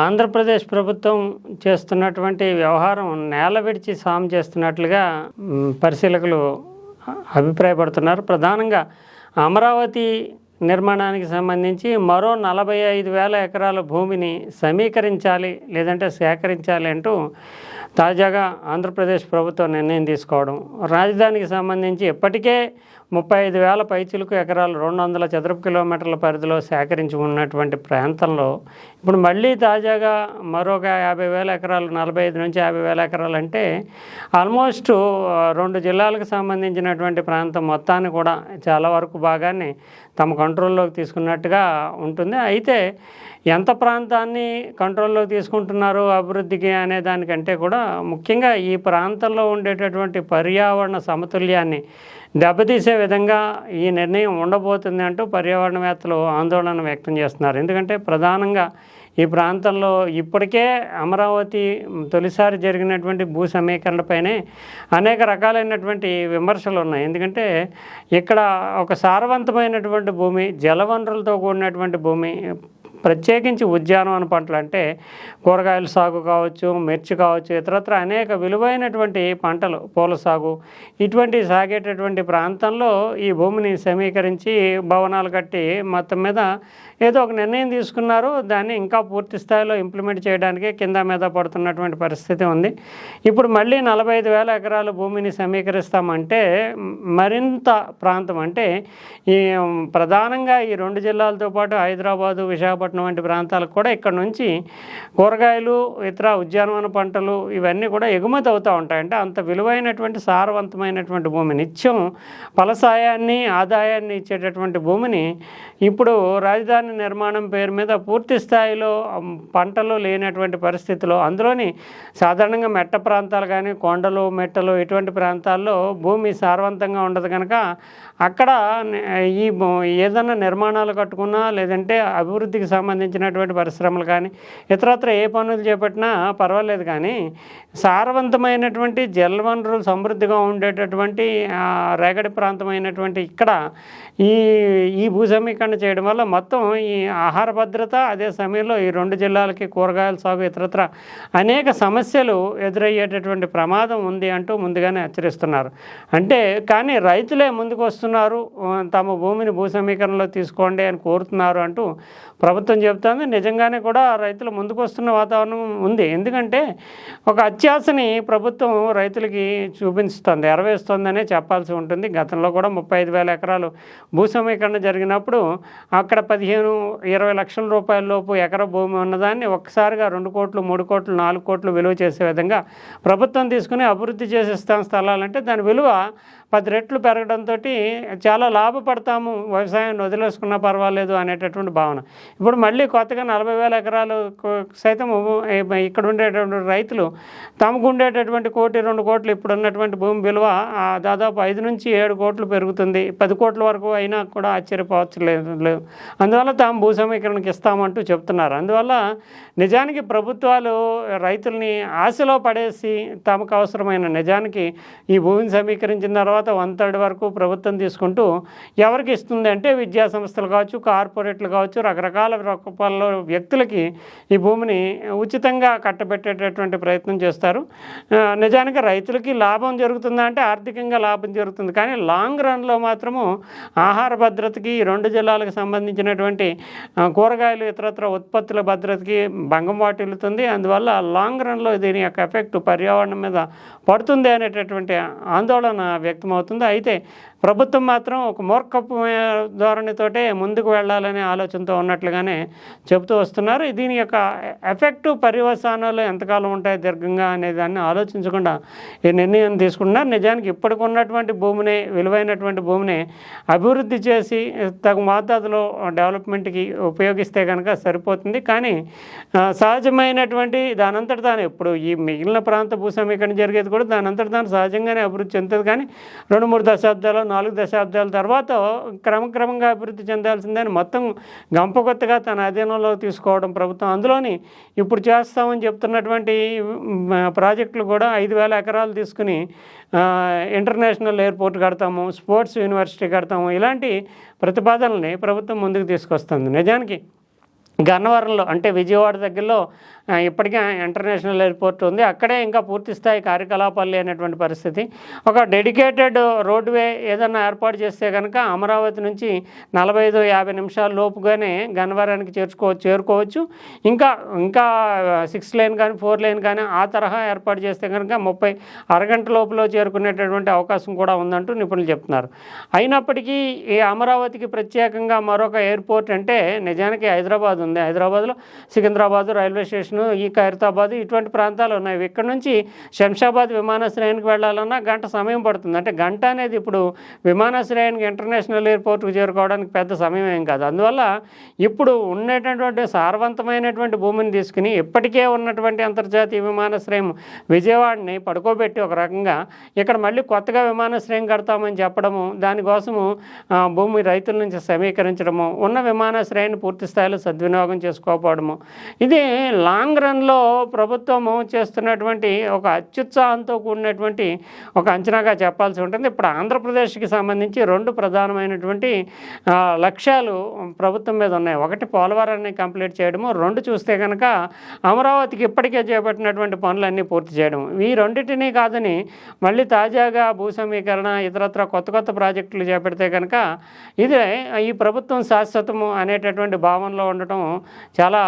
ఆంధ్రప్రదేశ్ ప్రభుత్వం చేస్తున్నటువంటి వ్యవహారం నేల విడిచి సాము చేస్తున్నట్లుగా పరిశీలకులు అభిప్రాయపడుతున్నారు. ప్రధానంగా అమరావతి నిర్మాణానికి సంబంధించి మరో నలభై ఐదు వేల ఎకరాల భూమిని సమీకరించాలి లేదంటే సేకరించాలి అంటూ తాజాగా ఆంధ్రప్రదేశ్ ప్రభుత్వం నిర్ణయం తీసుకోవడం. రాజధానికి సంబంధించి ఇప్పటికే ముప్పై ఐదు వేల పైచులకు ఎకరాలు రెండు వందల చదరపు కిలోమీటర్ల పరిధిలో సేకరించి ఉన్నటువంటి ప్రాంతంలో ఇప్పుడు మళ్ళీ తాజాగా మరొక యాభై వేల ఎకరాలు నలభై ఐదు నుంచి యాభై వేల ఎకరాలు అంటే ఆల్మోస్ట్ రెండు జిల్లాలకు సంబంధించినటువంటి ప్రాంతం మొత్తాన్ని కూడా చాలా వరకు బాగానే తమ కంట్రోల్లోకి తీసుకున్నట్టుగా ఉంటుంది. అయితే ఎంత ప్రాంతాన్ని కంట్రోల్లోకి తీసుకుంటున్నారు అభివృద్ధికి అనే దానికంటే కూడా ముఖ్యంగా ఈ ప్రాంతంలో ఉండేటటువంటి పర్యావరణ సమతుల్యాన్ని దెబ్బతీసే విధంగా ఈ నిర్ణయం ఉండబోతుంది అంటూ పర్యావరణవేత్తలు ఆందోళన వ్యక్తం చేస్తున్నారు. ఎందుకంటే ప్రధానంగా ఈ ప్రాంతంలో ఇప్పటికే అమరావతి తొలిసారి జరిగినటువంటి భూ సమీకరణపైనే అనేక రకాలైనటువంటి విమర్శలు ఉన్నాయి ఎందుకంటే ఇక్కడ ఒక సారవంతమైనటువంటి భూమి జలవనరులతో కూడినటువంటి భూమి ప్రత్యేకించి ఉద్యానవన పంటలు అంటే కూరగాయల సాగు కావచ్చు మిర్చి కావచ్చు ఇతరత్ర అనేక విలువైనటువంటి పంటలు పూల సాగు. ఇటువంటి సాగేటటువంటి ప్రాంతంలో ఈ భూమిని సమీకరించి భవనాలు కట్టి మొత్తం మీద ఏదో ఒక నిర్ణయం తీసుకున్నారు. దాన్ని ఇంకా పూర్తి స్థాయిలో ఇంప్లిమెంట్ చేయడానికి కింద మీద పడుతున్నటువంటి పరిస్థితి ఉంది. ఇప్పుడు మళ్ళీ నలభై ఐదు వేల ఎకరాల భూమిని సమీకరిస్తామంటే మరింత ప్రాంతం అంటే ఈ ప్రధానంగా ఈ రెండు జిల్లాలతో పాటు హైదరాబాదు విశాఖపట్నం వంటి ప్రాంతాలకు కూడా ఇక్కడ నుంచి కూరగాయలు ఇతర ఉద్యానవన పంటలు ఇవన్నీ కూడా ఎగుమతి అవుతూ ఉంటాయి అంటే అంత విలువైనటువంటి సారవంతమైనటువంటి భూమి. నిత్యం ఫలసాయాన్ని ఆదాయాన్ని ఇచ్చేటటువంటి భూమిని ఇప్పుడు రాజధాని నిర్మాణం పేరు మీద పూర్తి స్థాయిలో పంటలు లేనటువంటి పరిస్థితిలో అందులోని సాధారణంగా మెట్ట ప్రాంతాలు కానీ కొండలు మెట్టలు ఇటువంటి ప్రాంతాల్లో భూమి సారవంతంగా ఉండదు కనుక అక్కడ ఈ ఏదైనా నిర్మాణాలు కట్టుకున్నా లేదంటే అభివృద్ధికి సంబంధించినటువంటి పరిశ్రమలు కానీ ఇతరత్ర ఏ పనులు చేపట్టినా పర్వాలేదు కానీ సారవంతమైనటువంటి జలవనరులు సమృద్ధిగా ఉండేటటువంటి రేగడి ప్రాంతమైనటువంటి ఇక్కడ ఈ ఈ భూ సమీకరణ చేయడం వల్ల మొత్తం ఈ ఆహార భద్రత అదే సమయంలో ఈ రెండు జిల్లాలకి కూరగాయల సాగు ఇతరత్ర అనేక సమస్యలు ఎదురయ్యేటటువంటి ప్రమాదం ఉంది అంటూ ముందుగానే హెచ్చరిస్తున్నారు. అంటే కానీ రైతులే ముందుకు వస్తున్నారు తమ భూమిని భూ సమీకరణలో తీసుకోండి అని కోరుతున్నారు అంటూ ప్రభుత్వం చెబుతోంది. నిజంగానే కూడా రైతులు ముందుకు వస్తున్న వాతావరణం ఉంది. ఎందుకంటే ఒక అత్యాశని ప్రభుత్వం రైతులకి చూపిస్తుంది ఎరవేస్తుందనే చెప్పాల్సి ఉంటుంది. గతంలో కూడా ముప్పై ఐదు వేల ఎకరాలు భూ సమీకరణ జరిగినప్పుడు అక్కడ పదిహేను ఇరవై లక్షల రూపాయల లోపు ఎకర భూమి ఉన్నదాన్ని ఒక్కసారిగా రెండు కోట్లు మూడు కోట్లు నాలుగు కోట్లు విలువ చేసే విధంగా ప్రభుత్వం తీసుకుని అభివృద్ధి చేసే స్థలాలంటే దాని విలువ పది రెట్లు పెరగడంతో చాలా లాభపడతాము వ్యవసాయాన్ని వదిలేసుకున్నా పర్వాలేదు అనేటటువంటి భావన. ఇప్పుడు మళ్ళీ కొత్తగా నలభై వేల ఎకరాలు సైతం ఇక్కడ ఉండేటటువంటి రైతులు తమకు ఉండేటటువంటి కోటి రెండు కోట్లు ఇప్పుడు ఉన్నటువంటి భూమి విలువ దాదాపు ఐదు నుంచి ఏడు కోట్లు పెరుగుతుంది. పది కోట్ల వరకు అయినా కూడా ఆశ్చర్యపోవచ్చు లేదు లేదు అందువల్ల తాము భూ సమీకరణకి ఇస్తామంటూ చెప్తున్నారు. అందువల్ల నిజానికి ప్రభుత్వాలు రైతుల్ని ఆశలో పడేసి తమకు అవసరమైన నిజానికి ఈ భూమిని సమీకరించిన తర్వాత వన్ థర్డ్ వరకు ప్రభుత్వం తీసుకుంటూ ఎవరికి ఇస్తుంది అంటే విద్యా సంస్థలు కావచ్చు కార్పొరేట్లు కావచ్చు రకరకాల రూపాల్లో వ్యక్తులకి ఈ భూమిని ఉచితంగా కట్టబెట్టేటటువంటి ప్రయత్నం చేస్తారు. నిజానికి రైతులకి లాభం జరుగుతుందా అంటే ఆర్థికంగా లాభం జరుగుతుంది. కానీ లాంగ్ రన్లో మాత్రము ఆహార భద్రతకి ఈ రెండు జిల్లాలకు సంబంధించినటువంటి కూరగాయలు ఇతరత్ర ఉత్పత్తుల భద్రతకి భంగం వాటిల్లుతుంది. అందువల్ల లాంగ్ రన్లో దీని యొక్క ఎఫెక్ట్ పర్యావరణం మీద పడుతుంది అనేటటువంటి ఆందోళన అవుతుంది అయితే ప్రభుత్వం మాత్రం ఒక మూర్ఖపు ధోరణితోటే ముందుకు వెళ్ళాలనే ఆలోచనతో ఉన్నట్లుగానే చెబుతూ వస్తున్నారు. దీని యొక్క ఎఫెక్ట్ పర్యవసానాలు ఎంతకాలం ఉంటాయి దీర్ఘంగా అనే దాన్ని ఆలోచించకుండా ఈ నిర్ణయం తీసుకుంటున్నారు. నిజానికి ఇప్పటికి ఉన్నటువంటి భూమిని విలువైనటువంటి భూమిని అభివృద్ధి చేసి తగు మోతాదులో డెవలప్మెంట్కి ఉపయోగిస్తే కనుక సరిపోతుంది. కానీ సహజమైనటువంటి దానంతట తాను ఇప్పుడు ఈ మిగిలిన ప్రాంత భూ సమీకరణ జరిగేది కూడా దానంతట తాను సహజంగానే అభివృద్ధి చెందుతుంది. కానీ రెండు మూడు దశాబ్దాలు నాలుగు దశాబ్దాల తర్వాత క్రమక్రమంగా అభివృద్ధి చెందాల్సిందని మొత్తం గంపకొత్తగా తన అధీనంలో తీసుకోవడం ప్రభుత్వం. అందులోని ఇప్పుడు చేస్తామని చెప్తున్నటువంటి ప్రాజెక్టులు కూడా ఐదు వేల ఎకరాలు తీసుకుని ఇంటర్నేషనల్ ఎయిర్పోర్ట్ కడతాము స్పోర్ట్స్ యూనివర్సిటీ కడతాము. ఇలాంటి ప్రతిపాదనల్ని ప్రభుత్వం ముందుకు తీసుకొస్తుంది. నిజానికి గన్నవరంలో అంటే విజయవాడ దగ్గరలో ఇప్పటికే ఇంటర్నేషనల్ ఎయిర్పోర్ట్ ఉంది. అక్కడే ఇంకా పూర్తి స్థాయి కార్యకలాపాలు లేనటువంటి పరిస్థితి. ఒక డెడికేటెడ్ రోడ్వే ఏదన్నా ఏర్పాటు చేస్తే కనుక అమరావతి నుంచి నలభై ఐదు యాభై నిమిషాల లోపుగానే గన్నవరానికి చేర్చుకోవచ్చు చేరుకోవచ్చు. ఇంకా ఇంకా సిక్స్ లేన్ కానీ ఫోర్ లేన్ కానీ ఆ తరహా ఏర్పాటు చేస్తే కనుక ముప్పై అరగంట లోపల చేరుకునేటటువంటి అవకాశం కూడా ఉందంటూ నిపుణులు చెప్తున్నారు. అయినప్పటికీ ఈ అమరావతికి ప్రత్యేకంగా మరొక ఎయిర్పోర్ట్ అంటే నిజానికి హైదరాబాద్ ఉంది. హైదరాబాద్లో సికింద్రాబాద్ రైల్వే స్టేషన్ ఈ ఖైరతాబాదు ఇటువంటి ప్రాంతాలు ఉన్నాయి. ఇక్కడ నుంచి శంషాబాద్ విమానాశ్రయానికి వెళ్ళాలన్నా గంట సమయం పడుతుంది. అంటే గంట అనేది ఇప్పుడు విమానాశ్రయానికి ఇంటర్నేషనల్ ఎయిర్పోర్ట్కి చేరుకోవడానికి పెద్ద సమయం ఏం కాదు. అందువల్ల ఇప్పుడు ఉండేటటువంటి సారవంతమైనటువంటి భూమిని తీసుకుని ఇప్పటికే ఉన్నటువంటి అంతర్జాతీయ విమానాశ్రయం విజయవాడని పడుకోబెట్టి ఒక రకంగా ఇక్కడ మళ్ళీ కొత్తగా విమానాశ్రయం కడతామని చెప్పడము దానికోసము భూమి రైతుల నుంచి సమీకరించడము ఉన్న విమానాశ్రయాన్ని పూర్తి స్థాయిలో సద్వినియోగం చేసుకోకపోవడము. ఇది లాంగ్ రన్లో ప్రభుత్వము చేస్తున్నటువంటి ఒక అత్యుత్సాహంతో కూడినటువంటి ఒక అంచనాగా చెప్పాల్సి ఉంటుంది. ఇప్పుడు ఆంధ్రప్రదేశ్కి సంబంధించి రెండు ప్రధానమైనటువంటి లక్ష్యాలు ప్రభుత్వం మీద ఉన్నాయి. ఒకటి పోలవరాన్ని కంప్లీట్ చేయడము రెండు చూస్తే కనుక అమరావతికి ఇప్పటికే చేపట్టినటువంటి పనులన్నీ పూర్తి చేయడం ఈ రెండింటినీ కాదని మళ్ళీ తాజాగా భూ సమీకరణ ఇతరత్ర కొత్త కొత్త ప్రాజెక్టులు చేపడితే కనుక ఇదే ఈ ప్రభుత్వం శాశ్వతము అనేటటువంటి భావనలో ఉండటం చాలా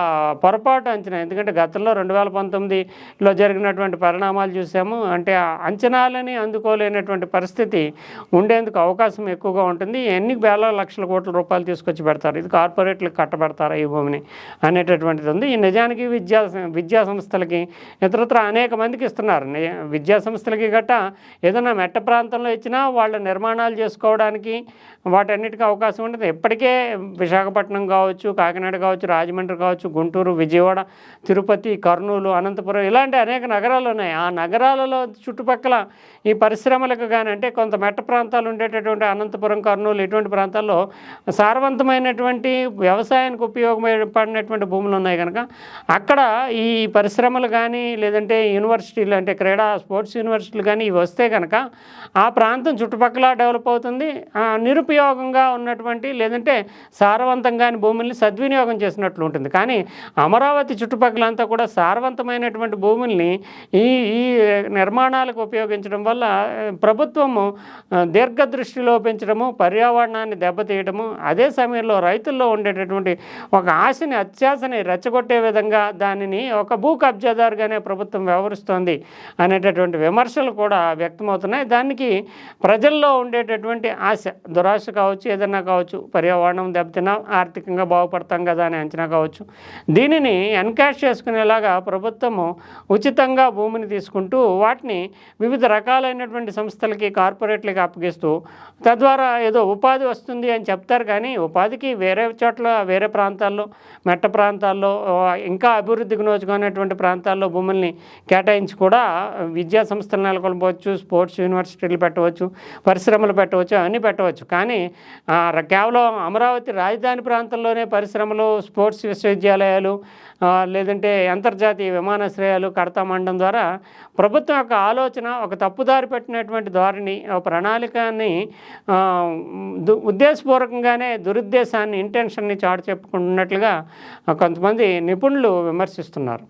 పొరపాటు అంచనా. ఎందుకంటే గతంలో రెండు వేల పంతొమ్మిదిలో జరిగినటువంటి పరిణామాలు చూసాము. అంటే అంచనాలని అందుకోలేనటువంటి పరిస్థితి ఉండేందుకు అవకాశం ఎక్కువగా ఉంటుంది. ఎన్ని వేల లక్షల కోట్ల రూపాయలు తీసుకొచ్చి పెడతారు? ఇది కార్పొరేట్లకు కట్టబెడతారా ఈ భూమిని అనేటటువంటిది ఉంది. ఈ నిజానికి విద్యా విద్యా సంస్థలకి ఇతరత్ర అనేక మందికి ఇస్తున్నారు. విద్యా సంస్థలకి గట్ట ఏదైనా మెట్ట ప్రాంతంలో ఇచ్చినా వాళ్ళ నిర్మాణాలు చేసుకోవడానికి వాటన్నిటికీ అవకాశం ఉంటుంది ఇప్పటికే విశాఖపట్నం కావచ్చు కాకినాడ కావచ్చు రాజమండ్రి కావచ్చు గుంటూరు విజయవాడ తిరుపతి కర్నూలు అనంతపురం ఇలాంటి అనేక నగరాలు ఉన్నాయి. ఆ నగరాలలో చుట్టుపక్కల ఈ పరిశ్రమలకు కానీ అంటే కొంత మెట్ట ప్రాంతాలు ఉండేటటువంటి అనంతపురం కర్నూలు ఇటువంటి ప్రాంతాల్లో సారవంతమైనటువంటి వ్యవసాయానికి ఉపయోగపడినటువంటి భూములు ఉన్నాయి కనుక అక్కడ ఈ పరిశ్రమలు కానీ లేదంటే యూనివర్సిటీలు అంటే క్రీడా స్పోర్ట్స్ యూనివర్సిటీలు కానీ ఇవి వస్తే కనుక ఆ ప్రాంతం చుట్టుపక్కల డెవలప్ అవుతుంది. నిరుపయోగంగా ఉన్నటువంటి లేదంటే సారవంతంగా భూముల్ని సద్వినియోగం చేసినట్లు ఉంటుంది. కానీ అమరావతి చుట్టుపక్కల వీళ్ళంతా కూడా సారవంతమైనటువంటి భూముల్ని ఈ ఈ నిర్మాణాలకు ఉపయోగించడం వల్ల ప్రభుత్వము దీర్ఘ దీర్ఘదృష్టి లోపించడము పర్యావరణాన్ని దెబ్బతీయడము అదే సమయంలో రైతుల్లో ఉండేటటువంటి ఒక ఆశని అత్యాశని రెచ్చగొట్టే విధంగా దానిని ఒక భూ కబ్జాదారుగానే ప్రభుత్వం వ్యవహరిస్తోంది అనేటటువంటి విమర్శలు కూడా వ్యక్తమవుతున్నాయి. దానికి ప్రజల్లో ఉండేటటువంటి ఆశ దురాశ కావచ్చు ఏదైనా కావచ్చు పర్యావరణం దెబ్బతిన్నా ఆర్థికంగా బాగుపడతాం కదా అనే అంచనా కావచ్చు. దీనిని ఎన్కాష్ చేసుకునేలాగా ప్రభుత్వము ఉచితంగా భూమిని తీసుకుంటూ వాటిని వివిధ రకాలైనటువంటి సంస్థలకి కార్పొరేట్లకి అప్పగిస్తూ తద్వారా ఏదో ఉపాధి వస్తుంది అని చెప్తారు కానీ ఉపాధికి వేరే చోట్ల వేరే ప్రాంతాల్లో మెట్ట ప్రాంతాల్లో ఇంకా అభివృద్ధికి నోచుకునేటువంటి ప్రాంతాల్లో భూముల్ని కేటాయించి కూడా విద్యా సంస్థలు నెలకొల్పవచ్చు స్పోర్ట్స్ యూనివర్సిటీలు పెట్టవచ్చు పరిశ్రమలు పెట్టవచ్చు అన్నీ పెట్టవచ్చు. కానీ కేవలం అమరావతి రాజధాని ప్రాంతంలోనే పరిశ్రమలు స్పోర్ట్స్ విశ్వవిద్యాలయాలు లేదంటే లేదంటే అంతర్జాతీయ విమానాశ్రయాలు కడతామండడం ద్వారా ప్రభుత్వం యొక్క ఆలోచన ఒక తప్పుదారి పెట్టినటువంటి ధోరణి ఒక ప్రణాళికని దు- ఉద్దేశపూర్వకంగానే దురుద్దేశాన్ని ఇంటెన్షన్ని చాటు చెప్పుకుంటున్నట్లుగా కొంతమంది నిపుణులు విమర్శిస్తున్నారు.